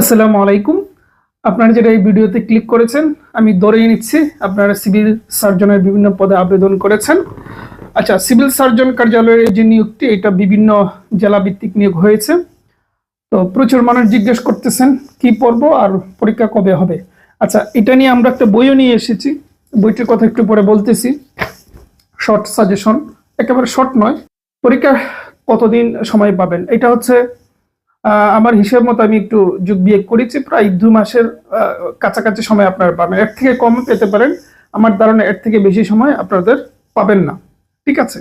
আসসালামু আলাইকুম। আপনারা যেটা এই ভিডিওতে ক্লিক করেছেন, আমি ধরেই নিচ্ছি আপনারা সিভিল সার্জনের বিভিন্ন পদে আবেদন করেছেন। আচ্ছা সিভিল সার্জন কার্যালয়ের যে নিয়োগটি, এটা বিভিন্ন জেলা ভিত্তিক নিয়োগ হয়েছে। তো প্রচুর মানুষ জিজ্ঞেস করতেছেন, কি পড়ব আর পরীক্ষা কবে হবে? আচ্ছা এটা নিয়ে আমরা একটা বইও নিয়ে এসেছি। বইটির কথা একটু পরে বলতেছি। শর্ট সাজেশন একেবারে শর্ট নয়। পরীক্ষা কতদিন সময় পাবেন? এটা হচ্ছে আমার হিসেব মতো আমি একটু যোগ বিয়োগ করেছি, প্রায় দু মাসের কাছাকাছি সময় আপনারা পাবেন। এর থেকে কম পেতে পারেন, আমার ধারণা এর থেকে বেশি সময় আপনাদের পাবেন না। ঠিক আছে?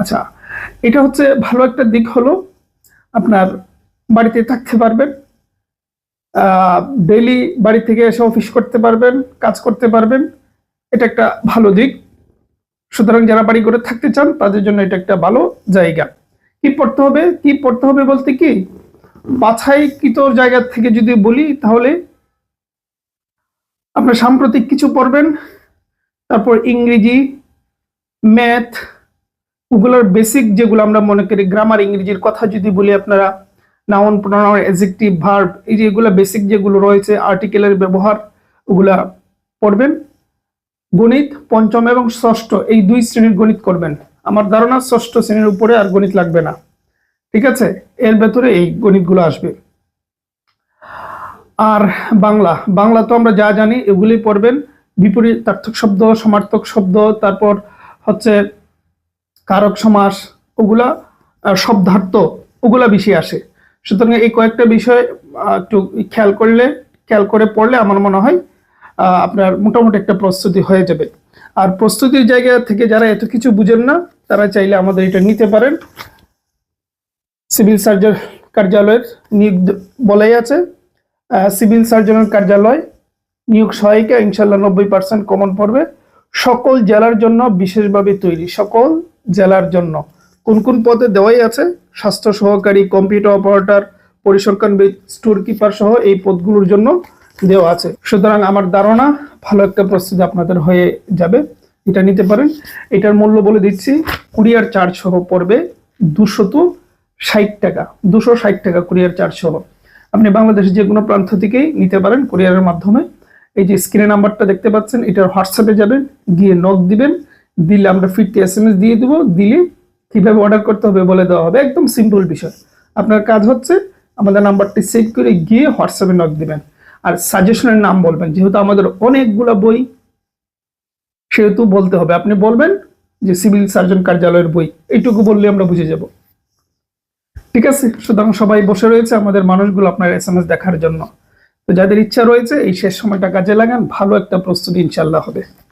আচ্ছা এটা হচ্ছে ভালো একটা দিক হলো, আপনার বাড়িতে থাকতে পারবেন ডেলি বাড়ি থেকে এসে অফিস করতে পারবেন, কাজ করতে পারবেন, এটা একটা ভালো দিক। সুতরাং যারা বাড়ি করে থাকতে চান, তাদের জন্য এটা একটা ভালো জায়গা। কি পড়তে হবে? কি পড়তে হবে বলতে কি? বাছাইকৃত জায়গা থেকে যদি বলি, তাহলে আপনার সাম্প্রতিক কিছু পড়বেন। তারপর ইংরেজি, ম্যাথ, ওগুলোর বেসিক যেগুলো আমরা মনে করি গ্রামার ইংরেজির কথা যদি বলি আপনারা নাউন প্রোনাউন অ্যাডজেক্টিভ ভার্ব এই যে এগুলো বেসিক যেগুলো রয়েছে আর্টিকেলের ব্যবহার, ওগুলা পড়বেন। গণিত পঞ্চম এবং ষষ্ঠ, এই দুই শ্রেণির গণিত করবেন। আমার ধারণা ষষ্ঠ শ্রেণির উপরে আর গণিত লাগবে না। ঠিক আছে? এর ভেতরে এই গণিতগুলো আসবে। আর বাংলা। বাংলা তো আমরা যা জানি এগুলি পড়বেন। বিপরীত তার্থক শব্দ, সমার্থক শব্দ, তারপর হচ্ছে কারক সমাস, ওগুলা শব্দার্থ, ওগুলা বেশি আসে। সুতরাং এই কয়েকটা বিষয় একটু খেয়াল করলে, খেয়াল করে পড়লে আমার মনে হয় আপনার মোটামুটি একটা প্রস্তুতি হয়ে যাবে। আর প্রস্তুতির জায়গা থেকে যারা এত কিছু বুঝেন না, তারা চাইলে আমাদের এটা নিতে পারেন। সিভিল সার্জন কার্যালয়ের নিয়োগ বলাই আছে। সিভিল সার্জনের কার্যালয় নিয়োগ সহায়িকা ইনশাল্লাহ নব্বই পার্সেন্ট কমন পড়বে। সকল জেলার জন্য বিশেষভাবে তৈরি, সকল জেলার জন্য। কোন কোন পদে দেওয়াই আছে? স্বাস্থ্য সহকারী কম্পিউটার অপারেটর পরিসংখ্যান স্টোর কিপার সহ এই পদগুলোর জন্য দেওয়া আছে। সুতরাং আমার ধারণা ভালো একটা প্রস্তুতি আপনাদের হয়ে যাবে। এটা নিতে পারেন। এটার মূল্য বলে দিচ্ছি, কুরিয়ার চার্জ সহ পড়বে দুশত ষাট টাকা, দুশো ষাট টাকা কুরিয়ার চার্জ সহ আপনি বাংলাদেশের যে কোনো প্রান্ত থেকেই নিতে পারেন কুরিয়ারের মাধ্যমে। এই যে স্ক্রিনে নাম্বারটা দেখতে পাচ্ছেন, এটার হোয়াটসঅ্যাপে যাবেন, গিয়ে নক দিবেন, দিলে আমরা ফিরতে এস এম এস দিয়ে দেবো, দিলে কীভাবে অর্ডার করতে হবে বলে দেওয়া হবে। একদম সিম্পল বিষয়। আপনার কাজ হচ্ছে আমাদের নাম্বারটি সেভ করে গিয়ে হোয়াটসঅ্যাপে নক দিবেন। আর সাজেশনের নাম বলবেন, যেহেতু আমাদের অনেকগুলো বই, সেহেতু বলতে হবে। আপনি বলবেন যে সিভিল সার্জন কার্যালয়ের বই, এইটুকু বললে আমরা বুঝে যাব। ঠিক আছে, সুতরাং সবাই বসে রয়েছে, আমাদের মানুষগুলো আপনার এস এম এস দেখার জন্য। তো যাদের ইচ্ছা রয়েছে, এই শেষ সময়টা কাজে লাগান, ভালো একটা প্রস্তুতি ইনশাল্লাহ হবে।